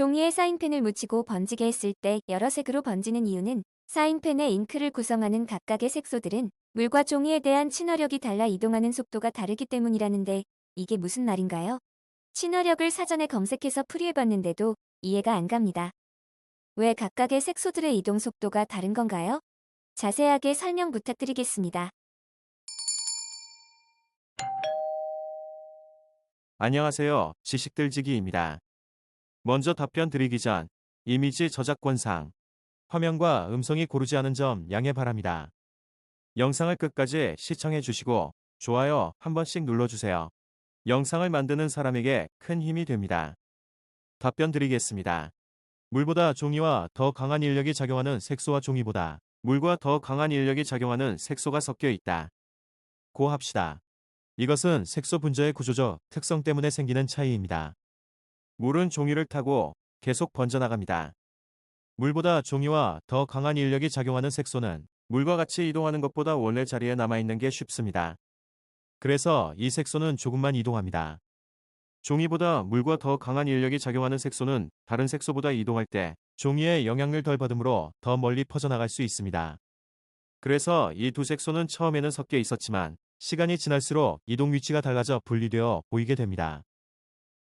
종이에 사인펜을 묻히고 번지게 했을 때 여러 색으로 번지는 이유는 사인펜의 잉크를 구성하는 각각의 색소들은 물과 종이에 대한 친화력이 달라 이동하는 속도가 다르기 때문이라는데 이게 무슨 말인가요? 친화력을 사전에 검색해서 풀이해봤는데도 이해가 안 갑니다. 왜 각각의 색소들의 이동 속도가 다른 건가요? 자세하게 설명 부탁드리겠습니다. 안녕하세요. 지식들지기입니다. 먼저 답변 드리기 전 이미지 저작권상 화면과 음성이 고르지 않은 점 양해 바랍니다. 영상을 끝까지 시청해 주시고 좋아요 한 번씩 눌러주세요. 영상을 만드는 사람에게 큰 힘이 됩니다. 답변 드리겠습니다. 물보다 종이와 더 강한 인력이 작용하는 색소와 종이보다 물과 더 강한 인력이 작용하는 색소가 섞여 있다. 고 합시다. 이것은 색소 분자의 구조적 특성 때문에 생기는 차이입니다. 물은 종이를 타고 계속 번져나갑니다. 물보다 종이와 더 강한 인력이 작용하는 색소는 물과 같이 이동하는 것보다 원래 자리에 남아있는 게 쉽습니다. 그래서 이 색소는 조금만 이동합니다. 종이보다 물과 더 강한 인력이 작용하는 색소는 다른 색소보다 이동할 때 종이의 영향을 덜 받으므로 더 멀리 퍼져나갈 수 있습니다. 그래서 이 두 색소는 처음에는 섞여 있었지만 시간이 지날수록 이동 위치가 달라져 분리되어 보이게 됩니다.